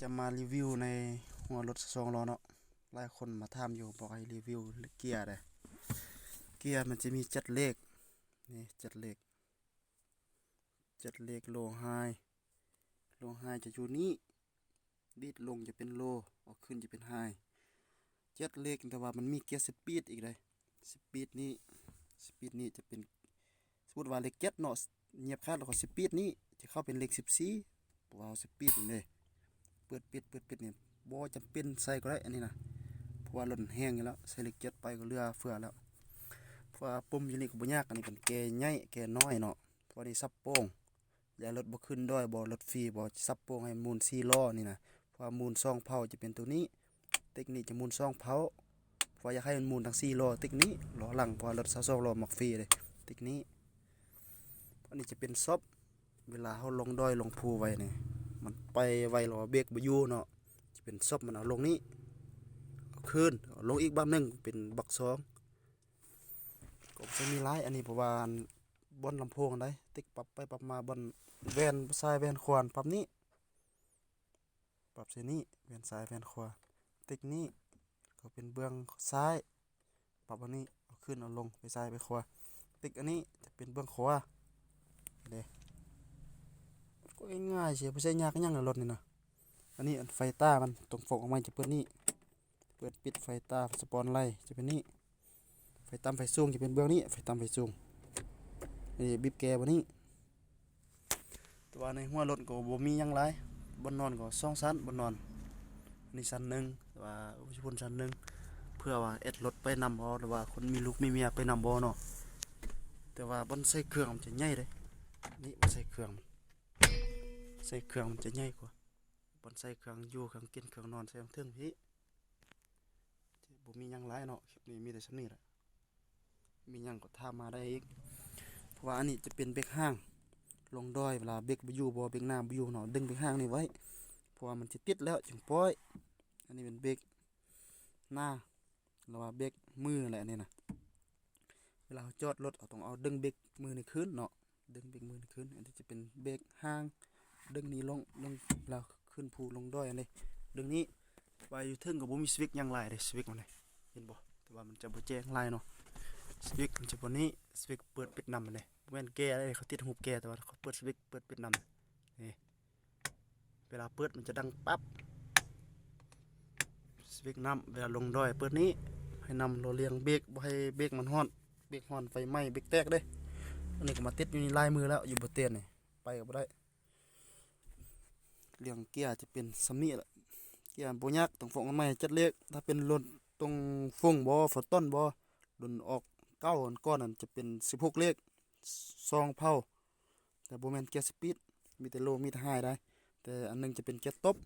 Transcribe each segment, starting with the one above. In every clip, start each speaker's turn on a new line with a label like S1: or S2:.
S1: จะมารีวิวในหัวรถสองล้อเนาะหลายคนมาถามอยู่บอกให้รีวิวเกียร์เลยเกียร์มันจะมีจ็ดเลขนี่จ็ดเลขจ็ดเลขโลไฮโลไฮจะอยู่นี้ดีดลงจะเป็นโลออกขึ้นจะเป็นไฮจ็ดเลขแต่ว่ามันมีเกียร์สปีดอีกเลยสปีดนี้สปีดนี้จะเป็นสมมติว่าเลขเจ็ดเนาะเหยียบคาดแล้วก็สปีดนี้จะเข้าเป็นเลขสิบสี่ว้าวสปีดเลย ปิดปิดเปิดปิดเนี่ยบ่จำเป็นใส่ก็ได้อันนี้นะเพราะว่าล้นแห้งอยู่แล้วใส่เหล็กเจ็ดไปก็เรือเฟือแล้วเพราะว่าปุ่มอยู่นี่ก็บ่ยากอันนี้เป็นแกใหญ่แกน้อยเนาะเพราะนี่ซับโป่งอย่ารถบ่ขึ้นด้วยบ่รถฟรีบ่ซับโป่งให้มูล4ล้อนี่นะเพราะมูลซองเผาจะเป็นตัวนี้ เทคนิคจะมูลซองเผาเพราะอยากให้มันมูลทั้ง4ล้อเทคนิคล้อหลังเพราะว่ารถ22ล้อมักฟรีเลยเทคนิคอันนี้จะเป็นซอบเวลาเฮาลงดอยลงภูไว้นี่ มันไปไวหรอเบรกบอยู่เนาะจะเป็นซบมันเอาลงนี้เอาขึ้นเอาลงอีกบ้านหนึ่งเป็นบักสองก็จะมีหลายอันนี้เพระว่าอันบนลำโพงได้ติ๊กปรับไปปรับมาบนแวนซ้ายแวนขวาปรับนี้ปรับเสนี้แวนซ้ายแวนขวาติ๊กนี้ก็เป็นเบื้องซ้าย ปรับอันนี้เอาขึ้นเอาลงไปซ้ายไปขวาติ๊กอันนี้จะเป็นเบื้องขวาเด้ ง่ายเชียไม่ใช่ยากยังเลยรถนี่นะอันนี้ไฟต้ามันตรงโฟกออกมาจะเปิดนี่เปิดปิดไฟต้าสปอนไลท์จะเป็นนี่ไฟต่ำไฟสูงจะเป็นเบื้องนี้ไฟต่ำไฟสูงนี่บิบแกบนนี้ต่ว่าในหัวรถก็บ่มียังไรบนนอนก็สองชั้นบนนอนนนี้ชั้นหนึ่งแต่ว่าอุปชนชั้นหนึ่งเพื่อว่าเอ็ดรถไปนำบ่หรือว่าคนมีลูกมีเมียไปนำบ่เนาะแต่ว่าบนใส่เครื่องมันจะใหญ่เลยนี่บ่ใส่เครื่อง ใส่เครื่องมันจะใหญ่กว่าบอนใส่เครื่องอยู่เครื่องกินเครื่องนอนใส่เครื่องพี่บ่มียังหลายเนาะคลิปนี้มีแต่สำนี้แหละมียังก็ถามาได้อีกเพราะว่าอันนี้จะเป็นเบรกห้าง ลงดอยเวลาเบรกบ่อยู่บ่เบรกหน้าบ่อยู่เนาะดึงเบรกห้างนี่ไว้เพราะว่ามันจะติดแล้วจึงปล่อย อันนี้เป็นเบรกหน้าหรือว่าเบรกมือแหละอันนี่นะเวลาจอดรถเราต้องเอาดึงเบรกมือในขึ้นเนาะดึงเบรกมือในขึ้นอันนี้จะเป็นเบรกห้าง ดึงนี้ลงลงแล้วขึ้นภูลงด้อยอันนี้ดึงนี้ไปอยู่ถึงกับบ่มีสวิกยังหลายเลยสวิกมันเลยเห็นบ่แต่ว่ามันจะบ่แจ้งลายเนาะสวิกมันจะบ่นี้สวิกเปิดปิดนำมันเลยแม่นแก้เลยเขาติดหูแก้แต่ว่าเขาเปิดสวิกเปิดปิดนำนี่เวลาเปิดมันจะดังปั๊บสวิกนำเวลาลงด้อยเปิดนี้ให้นำเราเลียงเบรกบ่ให้เบรกมันฮ้อนเบรกฮ้อนไฟไหม้เบรกแตกเด้อันนี้ก็มาติดอยู่ในลายมือแล้วอยู่บนเตียนนี่ไปก็บ่ได้ เรื่องเกียร์จะเป็นสำนีแหละเกียร์บ่ยากต้องฟงกันใหม่จัดเล็กถ้าเป็นรถตรงฟงบ่ฝต้นบ่รุ่นออกเก้าอันก้อนนั้นจะเป็น16เลขซองเผาแต่บ่แมนเกียร์สปีดมีแต่โลมีแต่ไฮได้ แต่อันหนึงจะเป็นเกียร์ตบ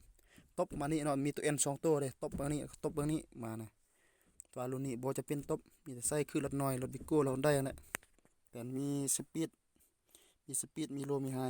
S1: ตบมานี่เนาะมีตัว N สองตัวเลยตบมานี่ตบมานี่มานะตัวรุ่นนี้บ่จะเป็นตบมีแต่ใส่คือรถน้อยรถบิโก้เรถได้แหละแต่มีสปีดมีสปีดมีโลมีไฮ